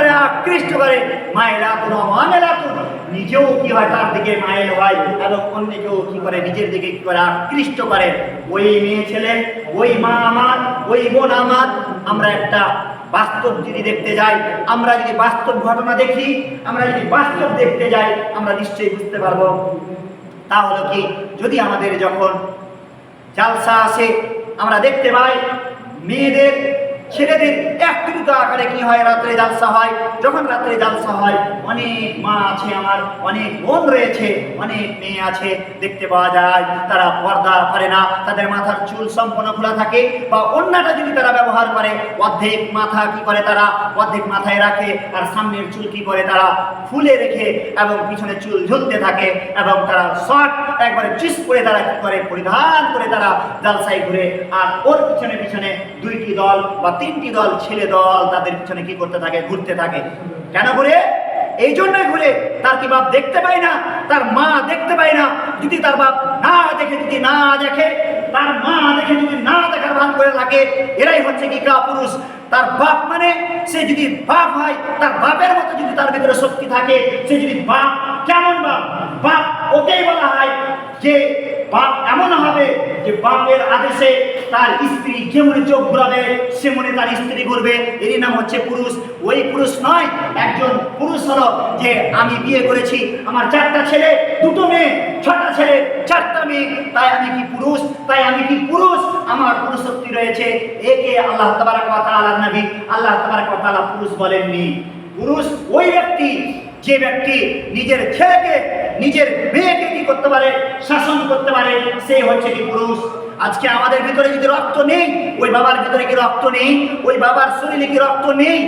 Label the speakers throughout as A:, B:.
A: করে আকৃষ্ট করে মায়েরাতুন মামেরাতুন নিজেও কি হয় তার দিকে মায়ের হয় এবং অন্যকেও কি করে নিজের দিকে কি করে আকৃষ্ট করে? ওই মেয়ে ছেলে, ওই মা আমার, ওই বোন আমার, আমরা একটা বাস্তব যদি দেখতে যাই, আমরা যদি বাস্তব ঘটনা দেখি, আমরা যদি বাস্তব দেখতে যাই, আমরা নিশ্চয়ই বুঝতে পারব। তা হলো কি, যদি আমাদের যখন জালসা আসে, আমরা দেখতে পাই মেয়েদের ছেলেদের একটু আকারে কি হয়? রাত্রে জালসা হয়। যখন রাত্রে জালসা হয়, অনেক মা আছে আমার, অনেক বোন রয়েছে, অনেক মেয়ে আছে, দেখতে পাওয়া যায়, তারা পর্দা করে না, তাদের মাথার চুল সম্পূর্ণ খোলা থাকে বা অন্যটা যদি তারা ব্যবহার করে, অর্ধেক মাথা কি করে তারা? অর্ধেক মাথায় রাখে আর সামনের চুল কি করে তারা? ফুলে রেখে এবং পিছনে চুল ঝুলতে থাকে এবং তারা শর্ট একবারে চিস করে তারা কি করে? পরিধান করে তারা জালসাই ঘুরে আর ওর পিছনে পিছনে দুইটি দল বা তিনটি দল ছেলে দল তাদের পিছনে কি করতে থাকে, ঘুরতে থাকে। কেন ঘুরে? এই জন্যই ঘুরে। তার কি বাপ দেখতে পায় না? তার মা দেখতে পায় না। যদি তার বাপ না দেখে, যদি না দেখে, তার মা দেখে যদি না দেখার ভান করে থাকে, এরাই হচ্ছে কি কা পুরুষ। তার বাপ মানে সে যদি বাপ হয়, তার বাপের মতো যদি তার ভিতরে শক্তি থাকে, সে যদি বাপ, কেমন বাপ? বাপ ওকেই বলা হয় যে বাপ এমন হবে যে বাপের আদেশে তার স্ত্রী যেমনি চোখ ঘুরাবে, সেমনি তার স্ত্রী করবে এরই নাম হচ্ছে পুরুষ। ওই পুরুষ নয়, একজন পুরুষ হলো যে আমি বিয়ে করেছি, আমার চারটা ছেলে, দুটো মেয়ে, ছটা ছেলে, চারটা মেয়ে। তাই আমি কি পুরুষ? তাই আমি কি পুরুষ? আমার পুরুষত্ব রয়েছে। একে আল্লাহ তাবারাক কথা তাআলা নবী। আল্লাহ তাবারাক কথা পুরুষ বলেননি। পুরুষ ওই ব্যক্তি যে ব্যক্তি নিজের ছেলেকে, নিজের মেয়েকে কি করতে পারে, শাসন করতে পারে, সে হচ্ছে কি পুরুষ। আজকে আমাদের ভিতরে যদি রক্ত নেই, ওই বাবার ভিতরে কি রক্ত নেই? ওই বাবার শরীরে কি রক্ত নেই?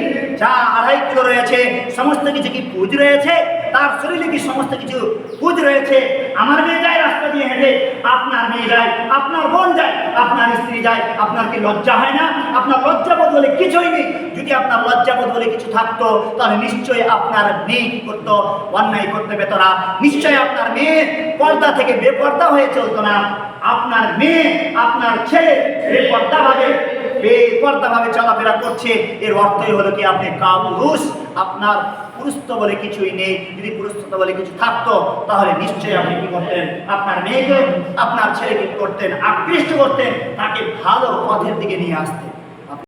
A: যা আড়াই কিলো রয়েছে, সমস্ত কিছু কি পুজ রয়েছে? তার শরীরে কি সমস্ত কিছু পুজ রয়েছে? আমার মেয়ে যায়, রাস্তা দিয়ে হেঁটে, আপনার মেয়ে যায়, আপনার বোন যায়, আপনার স্ত্রী যায়, আপনার কি লজ্জা হয় না? আপনার লজ্জাবোধ বলে কিছুই নেই। যদি আপনার লজ্জাবোধ বলে কিছু থাকতো, তাহলে নিশ্চয়ই আপনার মেয়ে কি করতো? অন্যায় করতে পেত না। নিশ্চয়ই আপনার মেয়ে পর্দা থেকে বেপর্দা হয়ে চলতো না। আপনার মেয়ে, আপনার ছেলে বেপর্দা ভাবে বেপর্দা ভাবে চলাফেরা করছে। এর অর্থই হলো কি, আপনি কাপুরুষ, আপনার পুরুষত্ব বলে কিছুই নেই। যদি পুরুষত্ব বলে কিছু থাকতো, তাহলে নিশ্চয়ই আপনি কি করতেন? আপনার মেয়েকে, আপনার ছেলেকে করতেন? আকৃষ্ট করতেন? তাকে ভালো পথের দিকে নিয়ে আসতেন।